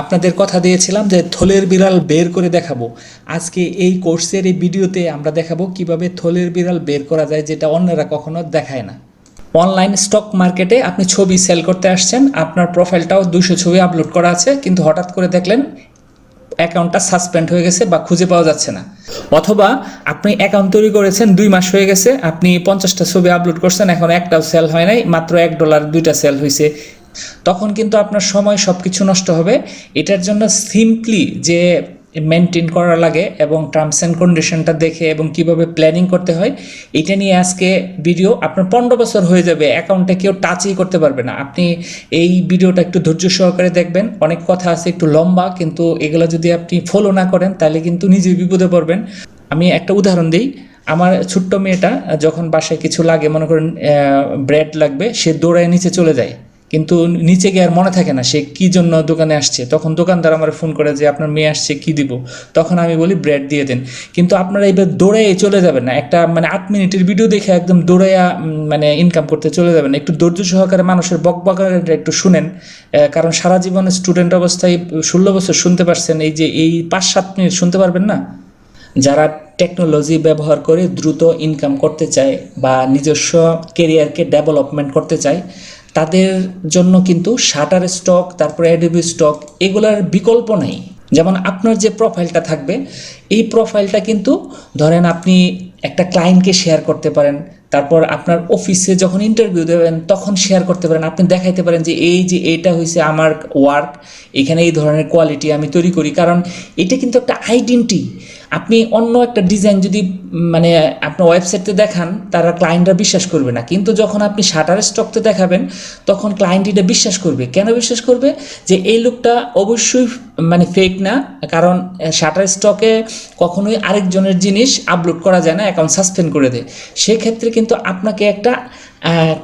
আপনাদের কথা দিয়েছিলাম যে থলের বিড়াল বের করে দেখাবো। আজকে এই কোর্সের এই ভিডিওতে আমরা দেখাবো কীভাবে থলের বিড়াল বের করা যায় যেটা অন্যরা কখনো দেখায় না। অনলাইন স্টক মার্কেটে আপনি ছবি সেল করতে আসছেন, আপনার প্রোফাইলটাও দুশো ছবি আপলোড করা আছে, কিন্তু হঠাৎ করে দেখলেন অ্যাকাউন্টটা সাসপেন্ড হয়ে গেছে বা খুঁজে পাওয়া যাচ্ছে না। অথবা আপনি অ্যাকাউন্ট তৈরি করেছেন, দুই মাস হয়ে গেছে, আপনি পঞ্চাশটা ছবি আপলোড করছেন, এখন একটাও সেল হয় নাই, মাত্র এক ডলার দুইটা সেল হয়েছে তখন কিন্তু আপনার সময় সব কিছু নষ্ট হবে। এটার জন্য সিম্পলি যে মেনটেন করা লাগে এবং টার্মস অ্যান্ড কন্ডিশনটা দেখে এবং কীভাবে প্ল্যানিং করতে হয়, এটা নিয়ে আজকে ভিডিও আপনার পনেরো বছর হয়ে যাবে অ্যাকাউন্টে কেউ টাচই করতে পারবে না। আপনি এই ভিডিওটা একটু ধৈর্য সহকারে দেখবেন। অনেক কথা আছে একটু লম্বা, কিন্তু এগুলো যদি আপনি ফলো না করেন, তাহলে কিন্তু নিজেই বিপদে পড়বেন। আমি একটা উদাহরণ দিই। আমার ছোট্ট মেয়েটা যখন বাসায় কিছু লাগে, মনে করেন ব্রেড লাগবে, সে দৌড়ায় নিচে চলে যায়। কিন্তু নিচে গিয়ে আর মনে থাকে না, সে কি জন্য দোকানে আসছে? তখন দোকানদার আমার ফোন করে যে, আপনার মেয়ে আসছে, কি দিব? তখন আমি বলি ব্রেড দিয়ে দেন। কিন্তু আপনারা এবার দৌড়াইয়ে চলে যাবেন না। একটা মানে আট মিনিটের ভিডিও দেখে একদম দৌড়াইয়া মানে ইনকাম করতে চলে যাবেন। একটু ধৈর্য সহকারে মানুষের বকবকারটা একটু শুনেন কারণ সারা জীবনে স্টুডেন্ট অবস্থায় ষোলো বছর শুনতে পারছেন, এই যে এই পাঁচ, সাত মিনিট শুনতে পারবেন না? যারা টেকনোলজি ব্যবহার করে দ্রুত ইনকাম করতে চায় বা নিজস্ব কেরিয়ারকে ডেভেলপমেন্ট করতে চায় তাদের জন্য কিন্তু শাটার স্টক, তারপরে অ্যাডোবি স্টক এগুলার বিকল্প নেই। যেমন আপনার যে প্রোফাইলটা থাকবে, এই প্রোফাইলটা কিন্তু ধরেন আপনি একটা ক্লায়েন্টকে শেয়ার করতে পারেন, তারপর আপনার অফিসে যখন ইন্টারভিউ দেবেন, তখন শেয়ার করতে পারেন। আপনি দেখাইতে পারেন যে এই যে এটা হয়েছে আমার ওয়ার্ক এখানে এই ধরনের কোয়ালিটি আমি তৈরি করি। কারণ এটা কিন্তু একটা আইডেন্টি আপনি অন্য একটা ডিজাইন যদি মানে আপনার ওয়েবসাইটে দেখান, তারা ক্লায়েন্টরা বিশ্বাস করবে না। কিন্তু যখন আপনি শাটার স্টকতে দেখাবেন, তখন ক্লায়েন্ট এটা বিশ্বাস করবে। কেন বিশ্বাস করবে? যে এই লুকটা অবশ্যই মানে ফেক না, কারণ শাটার স্টকে কখনোই আরেকজনের জিনিস আপলোড করা যায় না অ্যাকাউন্ট সাসপেন্ড করে দেয়। সেক্ষেত্রে কিন্তু আপনাকে একটা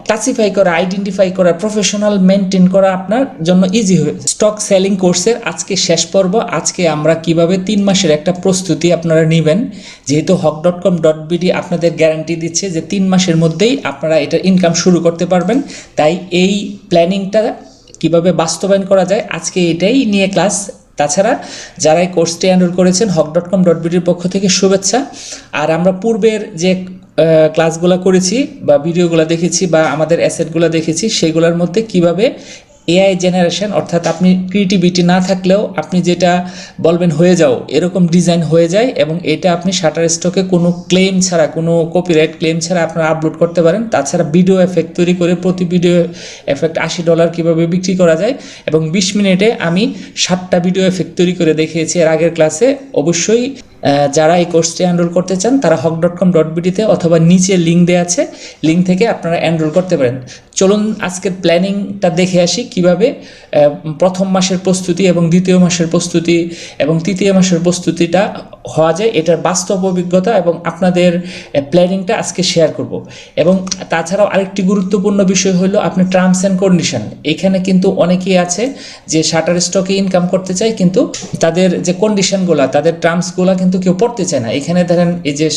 ক্লাসিফাই করা আইডেন্টিফাই করা প্রফেশনাল মেনটেন করা আপনার জন্য ইজি হয়ে স্টক সেলিং কোর্সের আজকে শেষ পর্ব। আজকে আমরা কীভাবে তিন মাসের একটা প্রস্তুতি আপনারা নেবেন, যেহেতু Haque dot com dot BD আপনাদের গ্যারান্টি দিচ্ছে যে তিন মাসের মধ্যেই আপনারা এটার ইনকাম শুরু করতে পারবেন। তাই এই প্ল্যানিংটা কীভাবে বাস্তবায়ন করা যায়, আজকে এটাই নিয়ে ক্লাস তাছাড়া যারা এই কোর্সটি এনরোল করেছেন হক ডট কম ডট বিডির পক্ষ থেকে শুভেচ্ছা। আর আমরা পূর্বের যে ক্লাসগুলো করেছি বা ভিডিওগুলো দেখেছি বা আমাদের অ্যাসেটগুলো দেখেছি, সেগুলোর মধ্যে কীভাবে এআই জেনারেশন অর্থাৎ আপনি ক্রিয়েটিভিটি না থাকলেও আপনি যেটা বলবেন হয়ে যাও, এরকম ডিজাইন হয়ে যায় এবং এটা আপনি শাটার স্টকে কোনো ক্লেম ছাড়া, কোনো কপিরাইট ক্লেম ছাড়া আপনারা আপলোড করতে পারেন। তাছাড়া ভিডিও এফেক্ট তৈরি করে প্রতি ভিডিও এফেক্ট আশি ডলার কীভাবে বিক্রি করা যায় এবং বিশ মিনিটে আমি সাতটা ভিডিও এফেক্ট তৈরি করে দেখিয়েছি এর আগের ক্লাসে অবশ্যই যারা এই কোর্সটি এনরোল করতে চান, তারা হক ডট কম ডট বিডিতে অথবা নিচে লিঙ্ক দেওয়া আছে। লিঙ্ক থেকে আপনারা এনরোল করতে পারেন। চলুন আজকের প্ল্যানিংটা দেখে আসি কীভাবে প্রথম মাসের প্রস্তুতি এবং দ্বিতীয় মাসের প্রস্তুতি এবং তৃতীয় মাসের প্রস্তুতিটা হওয়া যায়, এটার বাস্তব অভিজ্ঞতা এবং আপনাদের প্ল্যানিংটা আজকে শেয়ার করব। এবং তাছাড়াও আরেকটি গুরুত্বপূর্ণ বিষয় হলো আপনি টার্মস অ্যান্ড কন্ডিশন এখানে কিন্তু অনেকেই আছে যে শাটার স্টকে ইনকাম করতে চায়, কিন্তু তাদের যে কন্ডিশনগুলো তাদের টার্মসগুলো কিন্তু কেউ পড়তে চায় না। এখানে ধরেন এই যে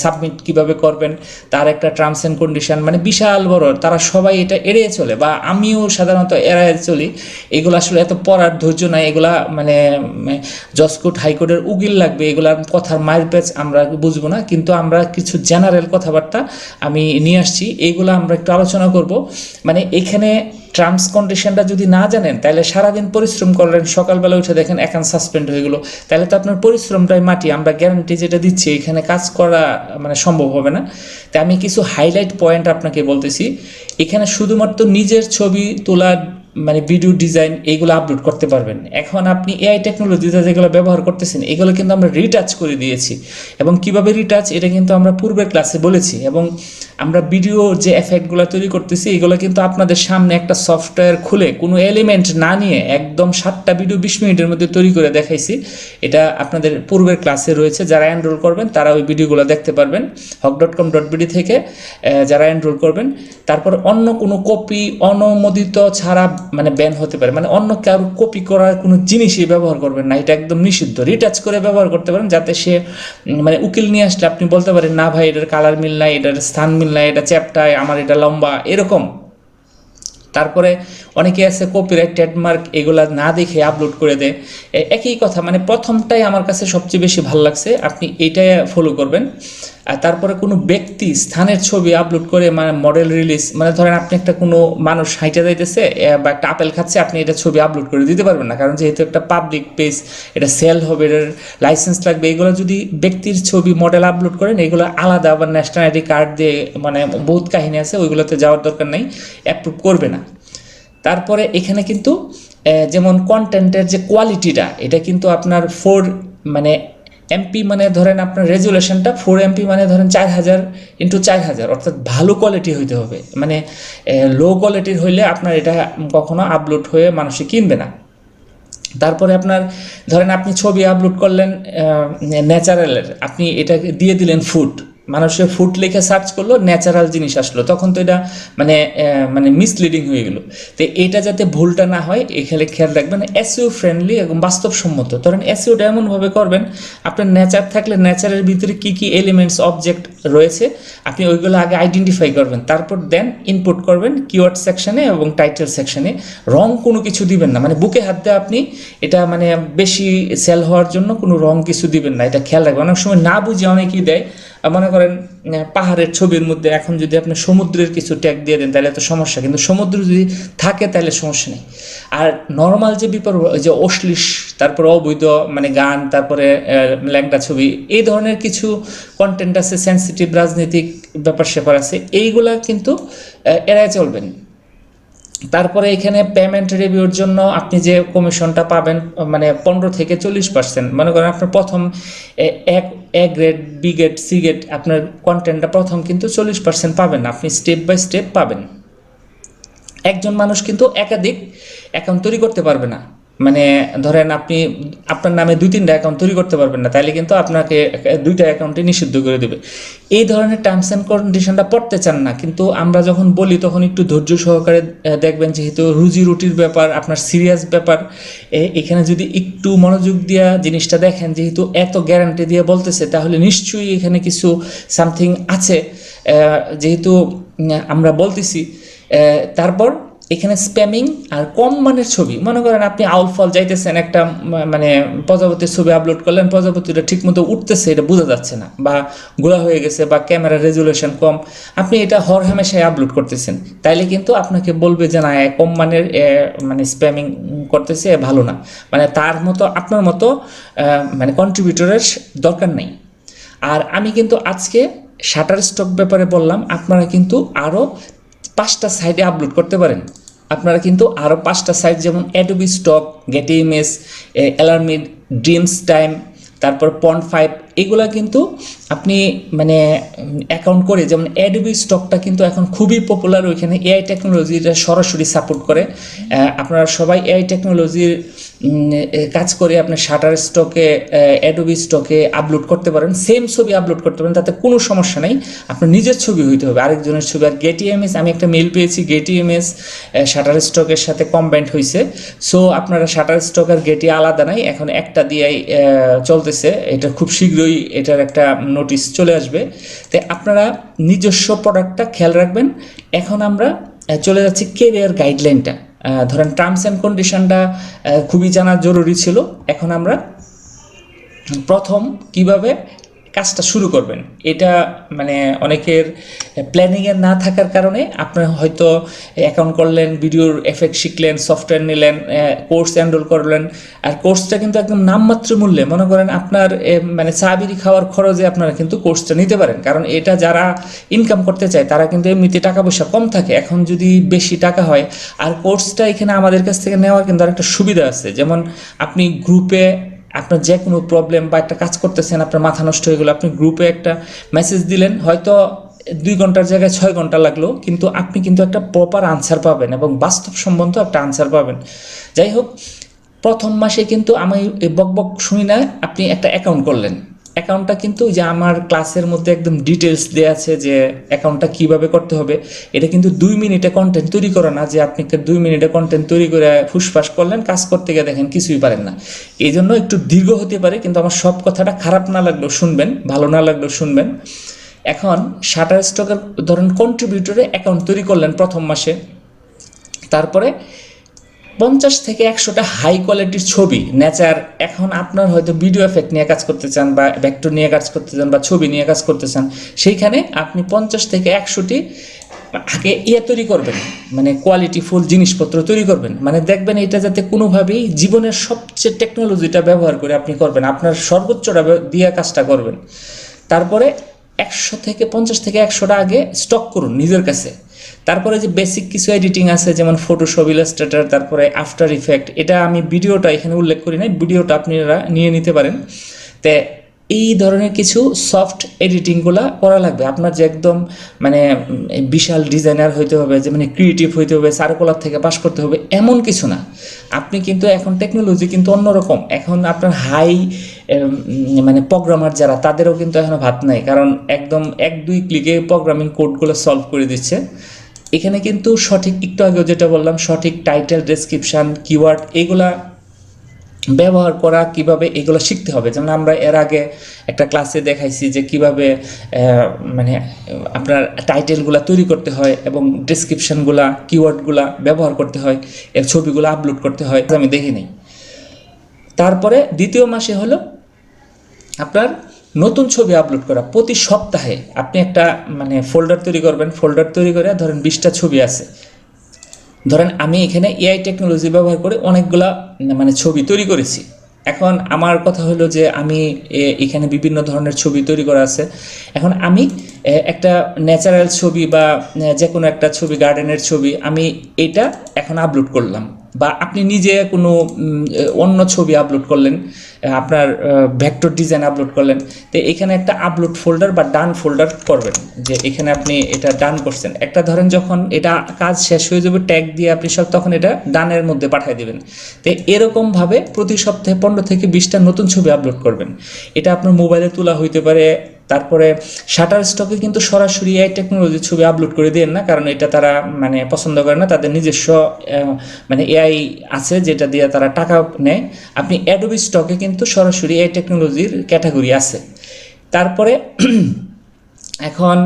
সাবমিট কীভাবে করবেন, তার একটা টার্মস অ্যান্ড কন্ডিশন মানে বিশাল বড়, তারা সবাই এটা এড়িয়ে চলে বা আমিও সাধারণত এড়ায় চলি। এগুলো আসলে এত পড়ার ধৈর্য নাই, এগুলা মানে জসকোট হাইকোর্টের উকিল লাগবে এগুলার কথার মায়ের প্যাচ আমরা বুঝব না, কিন্তু আমরা কিছু জেনারেল কথাবার্তা আমি নিয়ে আসছি, এইগুলো আমরা একটু আলোচনা করব। মানে এখানে টার্মস কন্ডিশনটা যদি না জানেন, তাহলে সারাদিন পরিশ্রম করলেন, সকালবেলা উঠে দেখেন অ্যাকাউন্ট সাসপেন্ড হয়ে গেলো, তাহলে তো আপনার পরিশ্রমটাই মাটি, আমরা গ্যারান্টি যেটা দিচ্ছি, এখানে কাজ করা মানে সম্ভব হবে না। তাই আমি কিছু হাইলাইট পয়েন্ট আপনাকে বলতেছি, এখানে শুধুমাত্র নিজের ছবি তোলা মানে ভিডিও ডিজাইন এইগুলো আপলোড করতে পারবেন। এখন আপনি এআই টেকনোলজিতে যেগুলো ব্যবহার করতেছেন, এগুলো কিন্তু আমরা রিটাচ করে দিয়েছি। এবং কীভাবে রিটাচ এটা কিন্তু আমরা পূর্বের ক্লাসে বলেছি। এবং আমরা ভিডিও যে এফেক্টগুলো তৈরি করতেছি, এগুলো কিন্তু আপনাদের সামনে একটা সফটওয়্যার খুলে কোনো এলিমেন্ট না নিয়ে একদম সাতটা ভিডিও বিশ মিনিটের মধ্যে তৈরি করে দেখাইছি। এটা আপনাদের পূর্বের ক্লাসে রয়েছে, যারা এনরোল করবেন, তারা ওই ভিডিওগুলো দেখতে পারবেন Haque dot com dot BD থেকে যারা এনরোল করবেন। তারপর অন্য কোনো কপি অনুমোদিত ছাড়া মানে ব্যান হতে পারে মানে অন্য কারও কপি করার কোনো জিনিসই ব্যবহার করবেন না, এটা একদম নিষিদ্ধ। রিটাচ করে ব্যবহার করতে পারেন, যাতে সে মানে উকিল নিয়ে আসলে আপনি বলতে পারেন, না ভাই, এটার কালার মিল নাই, এটার স্থান মিল নাই এটা চ্যাপ্টায় আমার এটা লম্বা এরকম। তারপরে অনেকে আছে কপিরাইট ট্রেডমার্ক এগুলা না দেখে আপলোড করে দেয়। একই কথা মানে প্রথমটাই আমার কাছে সবচেয়ে বেশি ভালো লাগছে, আপনি এটাই ফলো করবেন। আর তারপরে কোনো ব্যক্তি স্থানের ছবি আপলোড করে মানে মডেল রিলিজ মানে ধরেন আপনি একটা কোনো মানুষ হাইটে যাইতেছে বা একটা আপেল খাচ্ছে, আপনি এটা ছবি আপলোড করে দিতে পারবেন না। কারণ যেহেতু একটা পাবলিক পেজ এটা সেল হবে, এটার লাইসেন্স লাগবে, এগুলো যদি ব্যক্তির ছবি মডেল আপলোড করেন, এগুলো আলাদা আবার ন্যাশনাল আইডি কার্ড দিয়ে মানে বহুত কাহিনী আছে, ওইগুলোতে যাওয়ার দরকার নেই অ্যাপ্রুভ করবে না। তারপরে এখানে কিন্তু যেমন কন্টেন্টের যে কোয়ালিটিটা এটা কিন্তু আপনার ফোর মানে এমপি মানে ধরেন আপনার রেজুলেশনটা ফোর এমপি মানে ধরেন চার হাজার ইন্টু চার হাজার, অর্থাৎ ভালো কোয়ালিটি হইতে হবে। মানে লো কোয়ালিটির হইলে আপনার এটা কখনো আপলোড হয়ে মানুষে কিনবে না। তারপরে আপনার ধরেন আপনি ছবি আপলোড করলেন ন্যাচারালের, আপনি এটাকে দিয়ে দিলেন ফুড মানুষে ফুড লিখে সার্চ করল ন্যাচারাল জিনিস আসলো। তখন তো এটা মানে মানে মিসলিডিং হয়ে গেল। তো এটা যাতে ভুলটা না হয়, এখানে খেয়াল রাখবেন এসইউ ফ্রেন্ডলি এবং বাস্তবসম্মত। ধরেন এসইউটা এমনভাবে করবেন, আপনার নেচার থাকলে নেচারের ভিতরে কি কি এলিমেন্টস অবজেক্ট রয়েছে, আপনি ওইগুলো আগে আইডেন্টিফাই করবেন। তারপর দেন ইনপুট করবেন কিওয়ার্ড সেকশনে এবং টাইটেল সেকশনে রং কোনো কিছু দিবেন না। মানে বুকে হাত দিয়ে আপনি এটা মানে বেশি সেল হওয়ার জন্য কোনো রং কিছু দিবেন না। এটা খেয়াল রাখবেন। অনেক সময় না বুঝে অনেকেই দেয় মনে করেন পাহাড়ের ছবির মধ্যে এখন যদি আপনি সমুদ্রের কিছু ট্যাগ দিয়ে দেন, তাহলে তো সমস্যা। কিন্তু সমুদ্র যদি থাকে, তাহলে সমস্যা নেই। আর নর্মাল যে বিপর যে অশ্লীষ তারপরে অবৈধ মানে গান, তারপরে ল্যাংটা ছবি, এই ধরনের কিছু কন্টেন্ট আছে সেন্সিটিভ রাজনৈতিক ব্যাপার স্যাপার আছে, এইগুলা কিন্তু এড়ায় চলবেন। তারপরে এখানে পেমেন্ট রিভিউর জন্য আপনি যে কমিশনটা পাবেন মানে পনেরো থেকে চল্লিশ পার্সেন্ট মনে করেন আপনার প্রথম এক A grade B grade C grade আপনার কন্টেন্টটা প্রথম কিন্তু চল্লিশ পার্সেন্ট পাবেন, আপনি স্টেপ বাই স্টেপ পাবেন। একজন মানুষ কিন্তু একাধিক অ্যাকাউন্ট তৈরি করতে পারবে না। মানে ধরেন আপনি, আপনার নামে দুই, তিনটা অ্যাকাউন্ট তৈরি করতে পারবেন না তাইলে কিন্তু আপনাকে দুইটা অ্যাকাউন্টে নিষিদ্ধ করে দেবে। এই ধরনের টার্মস অ্যান্ড কন্ডিশনটা পড়তে চান না, কিন্তু আমরা যখন বলি, তখন একটু ধৈর্য সহকারে দেখবেন যেহেতু রুজি রুটির ব্যাপার, আপনার সিরিয়াস ব্যাপার এখানে যদি একটু মনোযোগ দিয়া জিনিসটা দেখেন, যেহেতু এত গ্যারান্টি দিয়ে বলতেছে, তাহলে নিশ্চয়ই এখানে কিছু সামথিং আছে। যেহেতু আমরা বলতেছি তারপর এখানে স্প্যামিং আর কম মানের ছবি। মনে করেন আপনি আউল ফল যাইতেছেন একটা মানে প্রজাপতির ছবি আপলোড করলেন, প্রজাপতিটা ঠিকমতো উঠতেছে, এটা বোঝা যাচ্ছে না বা গোলা হয়ে গেছে বা ক্যামেরা রেজুলেশন কম। আপনি এটা হর হামেশায় আপলোড করতেছেন। তাইলে কিন্তু আপনাকে বলবে যে, না কম মানের মানে স্প্যামিং করতেছে ভালো না। মানে তার মতো, আপনার মতো মানে কন্ট্রিবিউটরের দরকার নেই। আর আমি কিন্তু আজকে শাটার স্টক ব্যাপারে বললাম, আপনারা কিন্তু আরও পাঁচটা সাইটে আপলোড করতে পারেন। আপনারা কিন্তু আরও পাঁচটা সাইট যেমন অ্যাডোবি স্টক গেটি অ্যালার্মিড ড্রিমস টাইম তারপর পয়েন্ট ফাইভ এগুলা কিন্তু আপনি মানে অ্যাকাউন্ট করে যেমন অ্যাডোবি স্টকটা কিন্তু এখন খুবই পপুলার ওইখানে এআই টেকনোলজিটা সরাসরি সাপোর্ট করে। আপনারা সবাই এআই টেকনোলজির কাজ করে আপনি শাটার স্টকে অ্যাডোবি স্টকে আপলোড করতে পারেন। সেম ছবি আপলোড করতে পারেন তাতে কোনো সমস্যা নেই। আপনার নিজের ছবি হইতে হবে আরেকজনের ছবি। আর গেটি এমএস আমি একটা মেল পেয়েছি গেটি এমএস শাটার স্টকের সাথে কম্বাইন্ড হয়েছে সো আপনারা শাটার স্টক আর গেটি আলাদা নাই এখন একটা আহ, চলতেছে। এটা খুব শীঘ্রই এটার একটা নোটিস চলে আসবে। তাই আপনারা নিজস্ব প্রোডাক্টটা খেয়াল রাখবেন। এখন আমরা চলে যাচ্ছি কেরিয়ার গাইডলাইনটা ধরেন টার্মস অ্যান্ড কন্ডিশনটা খুবই জানা জরুরি ছিল। এখন আমরা প্রথম কীভাবে কাজটা শুরু করবেন। এটা মানে অনেকের প্ল্যানিংয়ে না থাকার কারণে আপনি হয়তো অ্যাকাউন্ট করলেন ভিডিওর এফেক্ট শিখলেন সফটওয়্যার নিলেন কোর্স এনরোল করলেন। আর কোর্সটা কিন্তু একদম নামমাত্র মূল্যে। মনে করেন আপনার মানে চা বিড়ি খাওয়ার খরচে আপনারা কিন্তু কোর্সটা নিতে পারেন। কারণ এটা যারা ইনকাম করতে চায়, তারা কিন্তু এমনিতে টাকা পয়সা কম থাকে। এখন যদি বেশি টাকা হয়, আর কোর্সটা এখানে আমাদের কাছ থেকে নেওয়ার কিন্তু আরেকটা সুবিধা আছে। যেমন আপনি গ্রুপে আপনার যে কোনো প্রবলেম বা একটা কাজ করতেছেন, আপনার মাথা নষ্ট হয়ে গেলো, আপনি গ্রুপে একটা মেসেজ দিলেন, হয়তো দুই ঘণ্টার জায়গায় ছয় ঘণ্টা লাগল, কিন্তু আপনি কিন্তু একটা প্রপার আনসার পাবেন এবং বাস্তব সম্বন্ধ একটা আনসার পাবেন। যাই হোক, প্রথম মাসে কিন্তু আমি এই বক বক শুনি না, আপনি একটা অ্যাকাউন্ট করলেন। অ্যাকাউন্টটা কিন্তু যে আমার ক্লাসের মধ্যে একদম ডিটেলস দেওয়া আছে যে অ্যাকাউন্টটা কীভাবে করতে হবে, এটা কিন্তু দুই মিনিটে কন্টেন্ট তৈরি করা না যে আপনি দুই মিনিটে কন্টেন্ট তৈরি করে ফুসফাস করলেন, কাজ করতে গিয়ে দেখেন কিছুই পারেন না। এই জন্য একটু দীর্ঘ হতে পারে, কিন্তু আমার সব কথাটা খারাপ না লাগলেও শুনবেন, ভালো না লাগলেও শুনবেন। এখন শাটার স্টকের ধরেন কন্ট্রিবিউটরে অ্যাকাউন্ট তৈরি করলেন প্রথম মাসে, তারপরে পঞ্চাশ থেকে একশোটা হাই কোয়ালিটির ছবি। নেচার এখন আপনার হয়তো ভিডিও এফেক্ট নিয়ে কাজ করতে চান বা ভেক্টর নিয়ে কাজ করতে চান বা ছবি নিয়ে কাজ করতে চান, সেইখানে আপনি পঞ্চাশ থেকে একশোটি আগে ইয়ে তৈরি করবেন। মানে কোয়ালিটি ফুল জিনিসপত্র তৈরি করবেন। মানে দেখবেন এটা যাতে কোনোভাবেই জীবনের সবচেয়ে টেকনোলজিটা ব্যবহার করে আপনি করবেন। আপনার সর্বোচ্চটা দিয়ে কাজটা করবেন। তারপরে একশো থেকে পঞ্চাশ থেকে একশোটা আগে স্টক করুন নিজের কাছে। তারপরে যে বেসিক কিছু এডিটিং আছে, যেমন ফটোশপ ইলাস্ট্রেটার তারপরে আফটার ইফেক্ট এটা আমি ভিডিওটা এখানে উল্লেখ করি নাই, ভিডিওটা আপনারা নিয়ে নিতে পারেন। তে এই ধরনের কিছু সফট এডিটিংগুলো করা লাগবে। আপনার যে একদম মানে বিশাল ডিজাইনার হইতে হবে, যে মানে ক্রিয়েটিভ হইতে হবে সার্কুলার থেকে পাস করতে হবে, এমন কিছু না। আপনি কিন্তু এখন টেকনোলজি কিন্তু অন্যরকম। এখন আপনার হাই মানে প্রোগ্রামার যারা, তাদেরও কিন্তু এখনও ভাত নাই। কারণ একদম এক দুই ক্লিকে প্রোগ্রামিং কোডগুলো সলভ করে দিচ্ছে। এখানে কিন্তু সঠিক, একটু আগেও যেটা বললাম, সঠিক টাইটেল ডেসক্রিপশন কিওয়ার্ড এগুলা ব্যবহার করা, কীভাবে এগুলো শিখতে হবে। যেমন আমরা এর আগে একটা ক্লাসে দেখাইছি যে কীভাবে মানে আপনার টাইটেলগুলো তৈরি করতে হয় এবং ডেসক্রিপশনগুলা কিওয়ার্ডগুলা ব্যবহার করতে হয়, এর ছবিগুলো আপলোড করতে হয় আমি দেখিনি তারপরে দ্বিতীয় মাসে হলো আপনার নতুন ছবি আপলোড করা প্রতি সপ্তাহে আপনি একটা মানে ফোল্ডার তৈরি করবেন ফোল্ডার তৈরি করে ধরেন বিশটা ছবি আছে। ধরেন আমি এখানে এআই টেকনোলজি ব্যবহার করে অনেকগুলা মানে ছবি তৈরি করেছি। এখন আমার কথা হলো যে আমি এখানে বিভিন্ন ধরনের ছবি তৈরি করা আছে। এখন আমি একটা ন্যাচারাল ছবি বা যে কোনো একটা ছবি গার্ডেনের ছবি, আমি এটা এখন আপলোড করলাম। বা আপনি নিজে কোনো অন্য ছবি আপলোড করলেন আপনার ভেক্টর ডিজাইন আপলোড করলেন, তো এখানে একটা আপলোড ফোল্ডার বা ডান ফোল্ডার করবেন, যে এখানে আপনি এটা ডান করছেন। একটা ধরেন যখন এটা কাজ শেষ হয়ে যাবে ট্যাগ দিয়ে আপনি সব তখন এটা ডানের মধ্যে পাঠিয়ে দেবেন। তো এরকমভাবে প্রতি সপ্তাহে পনেরো থেকে বিশটা নতুন ছবি আপলোড করবেন। এটা আপনার মোবাইলে তোলা হইতে পারে তারপরে শাটার স্টকে কিন্তু সরাসরি এই টেকনোলজির ছবি আপলোড করে দেন না, কারণ এটা তারা মানে পছন্দ করে না, তাদের নিজস্ব মানে এআই আছে যেটা দিয়ে তারা টাকা নেয়। আপনি অ্যাডোবি স্টকে কিন্তু সরাসরি এই টেকনোলজির ক্যাটাগরি আছে। তারপরে এখন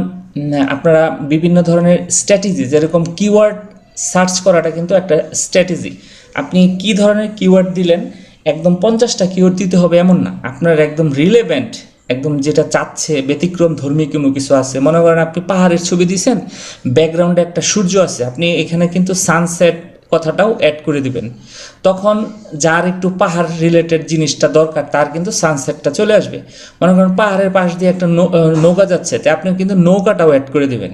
আপনারা বিভিন্ন ধরনের স্ট্র্যাটেজি যেরকম কিওয়ার্ড সার্চ করাটা কিন্তু একটা স্ট্র্যাটেজি আপনি কি ধরনের কিওয়ার্ড দিলেন, একদম পঞ্চাশটা কিওয়ার্ড দিতে হবে এমন না। আপনার একদম রিলেভেন্ট একদম যেটা চাচ্ছে, ব্যতিক্রম ধর্মী কোনো কিছু আছে? মনে করেন আপনি পাহাড়ের ছবি দিয়েছেন ব্যাকগ্রাউন্ডে একটা সূর্য আছে, আপনি এখানে কিন্তু সানসেট কথাটাও অ্যাড করে দিবেন। তখন যার একটু পাহাড় রিলেটেড জিনিসটা দরকার, তার কিন্তু সানসেটটা চলে আসবে। মনে করেন পাহাড়ের পাশ দিয়ে একটা নৌকা যাচ্ছে, তো আপনি কিন্তু নৌকাটাও অ্যাড করে দিবেন।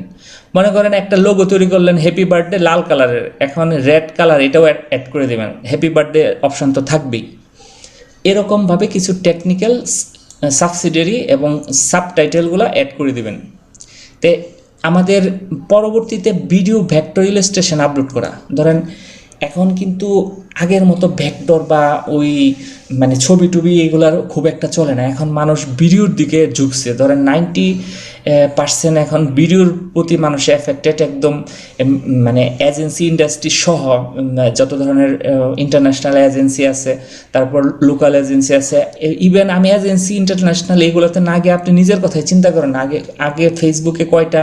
মনে করেন একটা লোগো তৈরি করলেন হ্যাপি বার্থডে লাল কালারের, এখন রেড কালার এটাও অ্যাড করে দিবেন। হ্যাপি বার্থডে অপশান তো থাকবেই। এরকমভাবে কিছু টেকনিক্যাল সাবসিডিয়ারি এবং সাবটাইটেলগুলো অ্যাড করে দিবেন। তে আমাদের পরবর্তীতে ভিডিও ভ্যাক্টোরিয়াল স্টেশন আপলোড করা। ধরেন, এখন কিন্তু আগের মতো ভেক্টর বা ওই মানে ছবি টবি এগুলার খুব একটা চলে না। এখন মানুষ ভিডিওর দিকে ঝুঁকছে। ধরেন নাইনটি পার্সেন্ট এখন ভিডিওর প্রতি মানুষ এফেক্টেড একদম মানে এজেন্সি ইন্ডাস্ট্রি সহ যত ধরনের ইন্টারন্যাশনাল এজেন্সি আছে, তারপর লোকাল এজেন্সি আছে ইভেন আমি এজেন্সি ইন্টারন্যাশনাল এগুলোতে না গিয়ে আপনি নিজের কথাই চিন্তা করেন আগে আগে ফেসবুকে কয়টা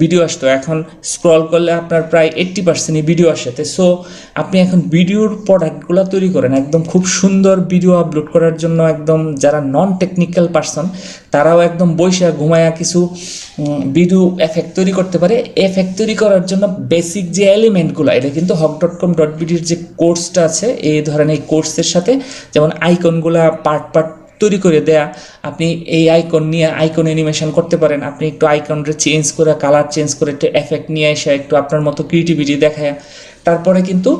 ভিডিও আসতো, এখন স্ক্রল করলে আপনার প্রায় এইট্টি পার্সেন্টই ভিডিও আসে। তো সো আপনি এখন ভিডিওর প্রোডাক্টগুলো তৈরি করেন, একদম খুব সুন্দর ভিডিও আপলোড করার জন্য একদম যারা নন টেকনিক্যাল পার্সন তারাও একদম বৈশা ঘুমায়া কিছু ভিডিও এফেক্ট তৈরি করতে পারে। এফেক্ট তৈরি করার জন্য বেসিক যে এলিমেন্টগুলো এটা কিন্তু হক ডট কম ডট বিডির যে কোর্সটা আছে, এই ধরেন এই কোর্সের সাথে যেমন আইকনগুলা পার্ট পার্ট তৈরি করে দেয়া, আপনি এই আইকন নিয়ে আইকন অ্যানিমেশন করতে পারেন, আপনি একটু আইকনটা চেঞ্জ করে কালার চেঞ্জ করে একটু এফেক্ট নিয়ে এসে একটু আপনার মতো ক্রিয়েটিভিটি দেখায়। তারপরে কিন্তু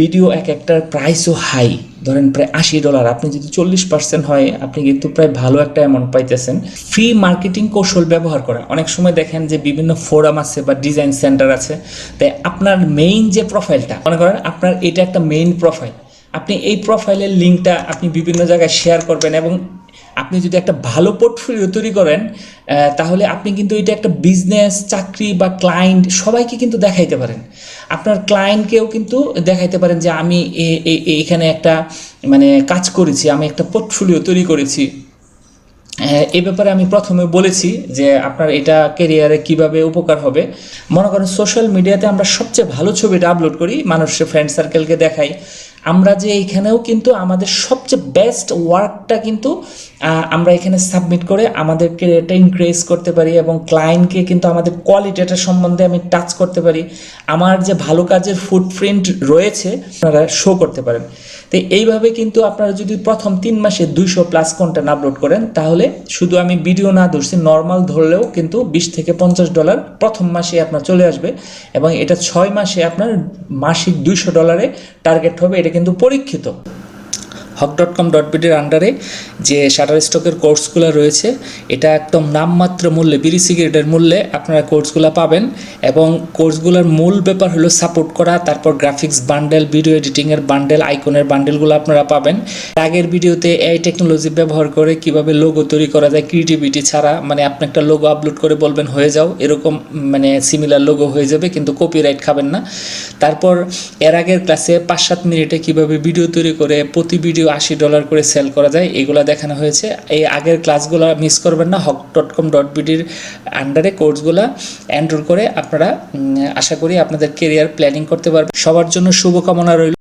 ভিডিও এক একটার প্রাইসও হাই ধরেন প্রায় আশি ডলার আপনি যদি চল্লিশ পার্সেন্ট হয়, আপনি কিন্তু প্রায় ভালো একটা অ্যামাউন্ট পাইতেছেন। ফ্রি মার্কেটিং কৌশল ব্যবহার করা। অনেক সময় দেখেন যে বিভিন্ন ফোরাম আছে বা ডিজাইন সেন্টার আছে, তাই আপনার মেইন যে প্রোফাইলটা মনে করেন আপনার এটা একটা মেইন প্রোফাইল আপনি এই প্রোফাইলের লিঙ্কটা আপনি বিভিন্ন জায়গায় শেয়ার করবেন এবং আপনি যদি একটা ভালো পোর্টফোলিও তৈরি করেন তাহলে আপনি কিন্তু এটা একটা বিজনেস চাকরি বা ক্লায়েন্ট সবাইকে কিন্তু দেখাইতে পারেন। আপনার ক্লায়েন্টকেও কিন্তু দেখাইতে পারেন যে আমি এখানে একটা মানে কাজ করেছি, আমি একটা পোর্টফোলিও তৈরি করেছি। এ ব্যাপারে আমি প্রথমে বলেছি যে আপনার এটা কেরিয়ারে কীভাবে উপকার হবে। মনে করেন সোশ্যাল মিডিয়াতে আমরা সবচেয়ে ভালো ছবিটা আপলোড করি, মানুষের ফ্রেন্ড সার্কেলকে দেখাই। আমরা যে এইখানেও কিন্তু আমাদের সবচেয়ে বেস্ট ওয়ার্কটা কিন্তু আমরা এখানে সাবমিট করে আমাদেরকে এটা ইনক্রিজ করতে পারি এবং ক্লায়েন্টকে কিন্তু আমাদের কোয়ালিটিটা সম্বন্ধে আমি টাচ করতে পারি। আমার যে ভালো কাজের ফুটপ্রিন্ট রয়েছে, আপনারা শো করতে পারেন। তো এইভাবে কিন্তু আপনারা যদি প্রথম তিন মাসে দুইশো প্লাস কন্টেন্ট আপলোড করেন, তাহলে শুধু আমি ভিডিও না ধরছি নর্মাল ধরলেও কিন্তু বিশ থেকে পঞ্চাশ ডলার প্রথম মাসে আপনার চলে আসবে এবং এটা ছয় মাসে আপনার মাসিক দুইশো ডলারে টার্গেট হবে, এটা কিন্তু পরীক্ষিত। হক ডট কম ডট বিডির আন্ডারে যে শাটার স্টকের কোর্সগুলো রয়েছে, এটা একদম নামমাত্র মূল্যে, বিড়ি সিগারেটের মূল্যে আপনারা কোর্সগুলো পাবেন এবং কোর্সগুলোর মূল ব্যাপার হলো সাপোর্ট করা, তারপর গ্রাফিক্স বান্ডেল ভিডিও এডিটিংয়ের বান্ডেল আইকনের বান্ডেলগুলো আপনারা পাবেন। আগের ভিডিওতে এই টেকনোলজি ব্যবহার করে কীভাবে লোগো তৈরি করা যায় ক্রিয়েটিভিটি ছাড়া মানে আপনি একটা লোগো আপলোড করে বলবেন, হয়ে যাও, এরকম মানে সিমিলার লোগো হয়ে যাবে, কিন্তু কপিরাইট খাবেন না। তারপর এর আগের ক্লাসে পাঁচ সাত মিনিটে কীভাবে ভিডিও তৈরি করে, প্রতি ভিডিও আশি ডলার করে সেল করা যায়, এগুলো দেখানো হয়েছে। এই আগের ক্লাসগুলো মিস করবেন না হক ডট কম ডট বিডির আন্ডারে কোর্সগুলো এনরোল করে আপনারা আশা করি আপনাদের কেরিয়ার প্ল্যানিং করতে পারবেন। সবার জন্য শুভকামনা রইল।